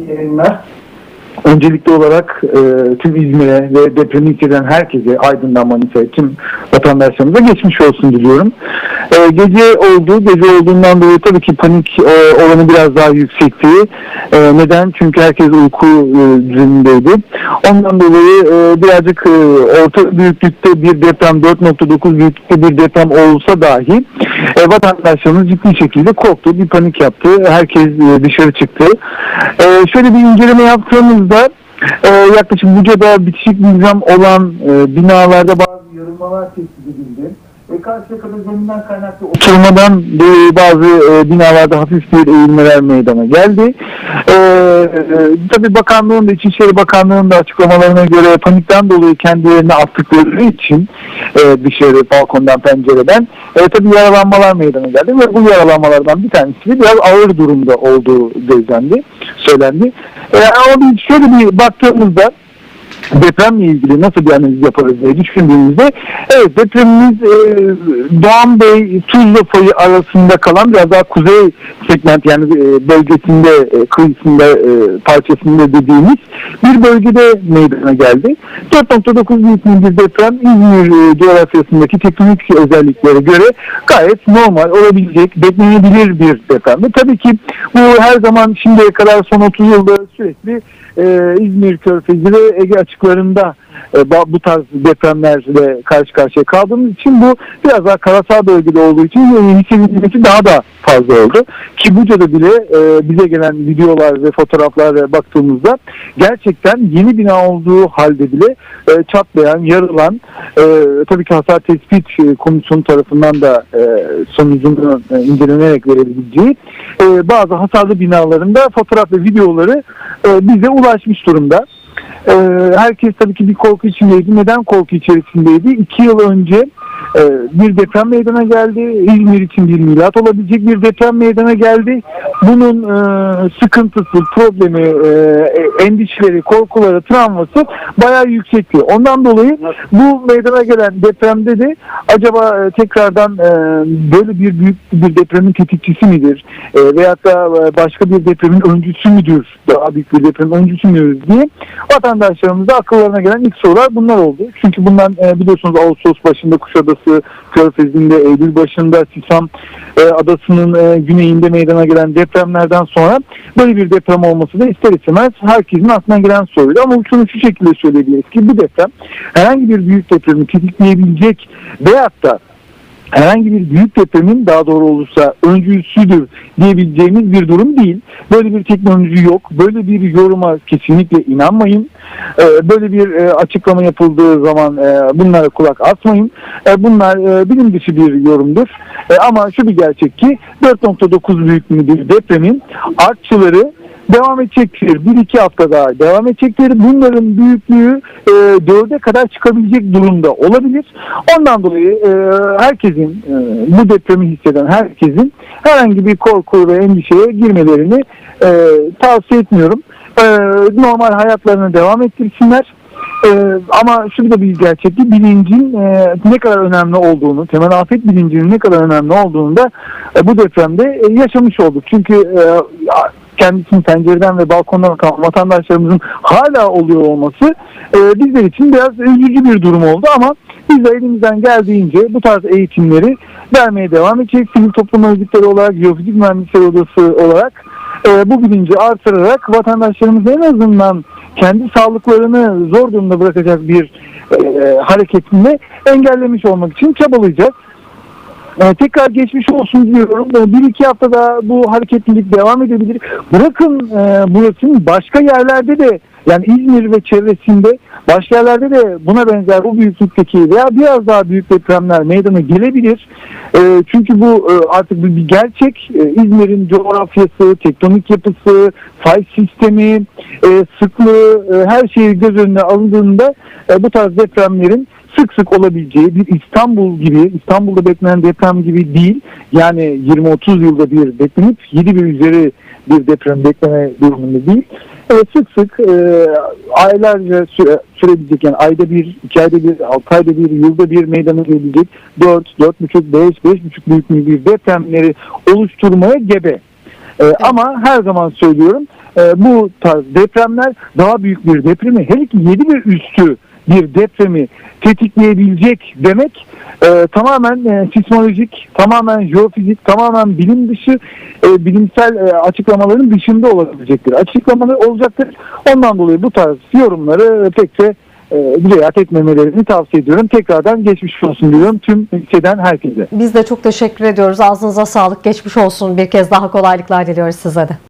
iyi yayınlar. Öncelikli olarak e, tüm İzmir'e ve depremi hisseden herkese, Aydın'dan Manisa'ya, tüm vatandaşlarımıza geçmiş olsun diliyorum. E, gece oldu, gece olduğundan dolayı tabii ki panik e, oranı biraz daha yüksekti. E, neden? Çünkü herkes uyku e, düzenindeydi. Ondan dolayı e, birazcık e, orta büyüklükte bir deprem, 4.9 büyüklükte bir deprem olsa dahi e, vatandaşlarımız ciddi şekilde korktu, bir panik yaptı. Herkes e, dışarı çıktı. E, şöyle bir inceleme yaptığımızda e, yaklaşık Buca'da bitişik nizam olan e, binalarda bazı yarılmalar tespit edildi. E, Karşıyaka'da zeminden kaynaklı oturmadan e, bazı binalarda hafif bir eğilmeler meydana geldi. E, e, tabii bakanlığın da İçişleri Bakanlığı'nın da açıklamalarına göre panikten dolayı kendilerini attıkları için e, dışarı balkondan pencereden e, tabii yaralanmalar meydana geldi ve bu yaralanmalardan bir tanesi de biraz ağır durumda olduğu gözlendi, söylendi. E, ama şöyle bir baktığımızda depremle ilgili nasıl bir analiz yaparız diye düşündüğümüzde evet depremimiz e, Doğan Bey Tuzla fayı arasında kalan biraz daha kuzey segment yani e, bölgesinde e, kıyısında e, parçasında dediğimiz bir bölgede meydana geldi. 4.9 büyüklüğünde deprem İzmir e, coğrafyasındaki teknik özelliklere göre gayet normal olabilecek, beklenebilir bir depremdi. Tabii ki bu her zaman şimdiye kadar son 30 yılda sürekli e, İzmir Körfezi ve Ege açıklarında bu tarz depremlerle karşı karşıya kaldığımız için bu biraz daha karasal bölgede olduğu için e, hissedilmesi daha da fazla oldu. Ki Buca'da bile e, bize gelen videolar ve fotoğraflara baktığımızda gerçekten yeni bina olduğu halde bile e, çatlayan, yarılan e, tabii ki hasar tespit e, komisyonu tarafından da e, sonucunun e, incelenerek verebileceği e, bazı hasarlı binalarında fotoğraf ve videoları e, bize ulaşmış durumda. E, herkes tabii ki bir korku içindeydi. Neden korku içerisindeydi? İki yıl önce e, bir deprem meydana geldi. İzmir için bir milat olabilecek bir deprem meydana geldi. Bunun e, sıkıntısı, problemi, e, endişeleri, korkuları, travması bayağı yüksekti. Ondan dolayı bu meydana gelen depremde de acaba e, tekrardan böyle bir büyük bir depremin tetikçisi midir? E, veyahut da başka bir depremin öncüsü müdür? Daha büyük bir depremin öncüsü müdür diye vatandaşlarımıza akıllarına gelen ilk sorular bunlar oldu. Çünkü bundan biliyorsunuz Ağustos başında Kuşadası Körfezi'nde, Eylül başında Sisam e, adasının e, güneyinde meydana gelen depremlerden sonra böyle bir deprem olması da ister istemez herkesin aklına gelen soruydu. Ama şunu şu şekilde söyleyebiliriz ki bu deprem herhangi bir büyük depremi tetikleyebilecek veyahut da herhangi bir büyük depremin daha doğru olursa öncüsüdür diyebileceğimiz bir durum değil. Böyle bir teknoloji yok. Böyle bir yoruma kesinlikle inanmayın. Ee, Böyle bir e, açıklama yapıldığı zaman e, bunlara kulak asmayın. E, Bunlar bilim dışı bir yorumdur. Ama şu bir gerçek ki 4.9 büyüklüğünde bir depremin artçıları devam edecektir. Bir iki hafta daha devam edecektir. Bunların büyüklüğü e, dörde kadar çıkabilecek durumda olabilir. Ondan dolayı e, herkesin e, bu depremi hisseden herkesin herhangi bir korku ve endişeye girmelerini e, tavsiye etmiyorum. E, normal hayatlarına devam ettirsinler. Ee, ama şu da bir gerçek ki bilincin e, ne kadar önemli olduğunu, temel afet bilincinin ne kadar önemli olduğunu da e, bu depremde e, yaşamış olduk. Çünkü e, kendisini pencereden ve balkondan bakan vatandaşlarımızın hala oluyor olması e, bizler için biraz üzücü bir durum oldu ama biz de elimizden geldiğince bu tarz eğitimleri vermeye devam edeceğiz. Sivil toplum örgütleri olarak, Jeofizik Mühendisleri Odası olarak e, bu bilinci artırarak vatandaşlarımız en azından kendi sağlıklarını zor durumda bırakacak bir e, hareketini engellemiş olmak için çabalayacağız. E, tekrar geçmiş olsun diyorum. E, bir iki haftada bu hareketlilik devam edebilir. Bırakın e, burasının başka yerlerde de yani İzmir ve çevresinde başka yerlerde de buna benzer bu büyüklükteki veya biraz daha büyük depremler meydana gelebilir. E, çünkü bu e, artık bir, bir gerçek. E, İzmir'in coğrafyası, tektonik yapısı, fay sistemi, e, sıklığı e, her şeyi göz önüne alındığında e, bu tarz depremlerin sık sık olabileceği bir İstanbul gibi, İstanbul'da beklenen deprem gibi değil. Yani 20-30 yılda bir beklenip 7 bir üzeri bir deprem bekleme durumunda değil. E, sık sık e, aylarca süre, sürebilecek yani ayda bir, iki ayda bir, altı ayda bir, yılda bir meydana gelebilecek 4, 4,5, 5, 5,5 büyüklüğünde bir depremleri oluşturmaya gebe. E, Ama her zaman söylüyorum e, bu tarz depremler daha büyük bir depremi hele ki 7 ve üstü bir depremi tetikleyebilecek demek e, tamamen e, sismolojik, tamamen jeofizik, tamamen bilim dışı, e, bilimsel e, açıklamaların dışında olabilecektir. Açıklamalar olacaktır. Ondan dolayı bu tarz yorumları pek de e, riayet etmemelerini tavsiye ediyorum. Tekrardan geçmiş olsun diyorum tüm ülkeden herkese. Biz de çok teşekkür ediyoruz. Ağzınıza sağlık. Geçmiş olsun. Bir kez daha kolaylıklar diliyoruz size de.